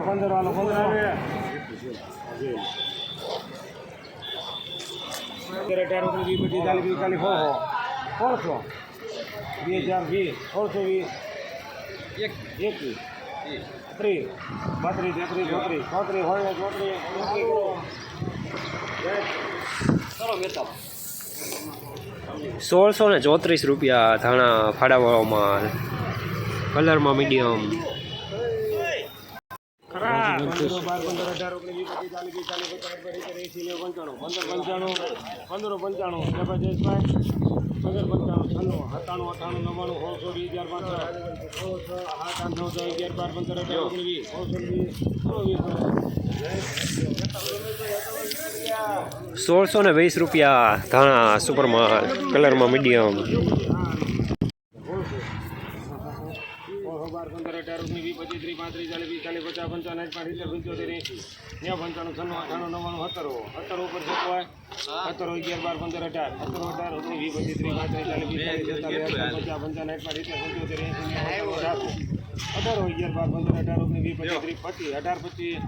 પંદર વાળો સોળસો બે હજાર વીસ સોળસો વીસ એક એકવીસ ત્રીસ બત્રીસ ચોત્રીસ ચોત્રીસ ચોત્રીસ સોળસો ને ચોત્રીસ રૂપિયા ધાણા ફાડાવાળો કલરમાં મીડિયમ પંદર બાર પંદર પંચાણું પંદર પંચાણું પંદરો પંચાણું જબરજસ્ત પંદર પંચાણું છન્નું સત્તાણું અઠ્ઠાણું નવ્વાણું સોળસો વીસ હજાર આઠ આઠ નવ અગિયાર બાર પંદર અઢાર ઓગણીસ સોળસો ને વીસ રૂપિયા ધાણા સુપરમાં કલરમાં મીડિયમ. ઓહો બાર પંદર અઢાર ઓગણીસ વીસ પચીસ ત્રીસ પાંત્રીસ ચાલીસ પિસ્તાલીસ પચાસ પંચાવન સાઠ સિત્તેર પંચોતેર એંસી નેવું પંચાણું છન્નું અઠાણું નવ્વાણું સત્તરો સત્તરો ઉપર હોય સત્તરો અગિયાર બાર પંદર અઢાર સત્તરો અઢાર ઓગણીસ વીસ પચીસ ત્રીસ પાંત્રીસ ચાલીસ વીસ ચાલીસ પચાસ પંચાવન સાઠ પાંચ સિત્તેર પંચોતેર એંસી અઢાર અગિયાર બાર પંદર અઢાર ઓગણીસ વીસ પચીસ ત્રીસ પચીસ અઢાર પચીસ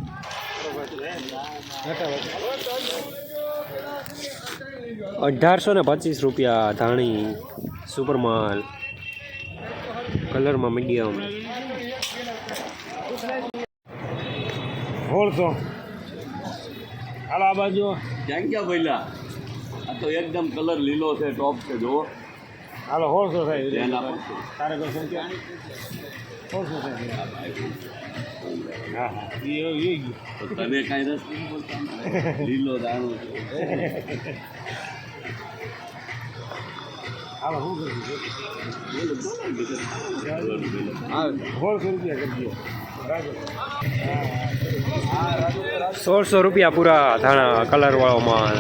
અઢારસો ને પચીસ રૂપિયા ધાણી સુપર માલ કલરમાં મીડિયમ. સોળસો હાલો આ બાજુ. ક્યાં ક્યાં ભઈલા આ તો એકદમ કલર લીલો છે ટોપ છે જો હાલો હોળસો થાય? તારે થાય? હા હા. એ એ ગયું. તો કાંઈ રસ લીલો દાણો હાલો હું કરી દો સોળસો રૂપિયા પૂરા ધાણા કલરવાળો માલ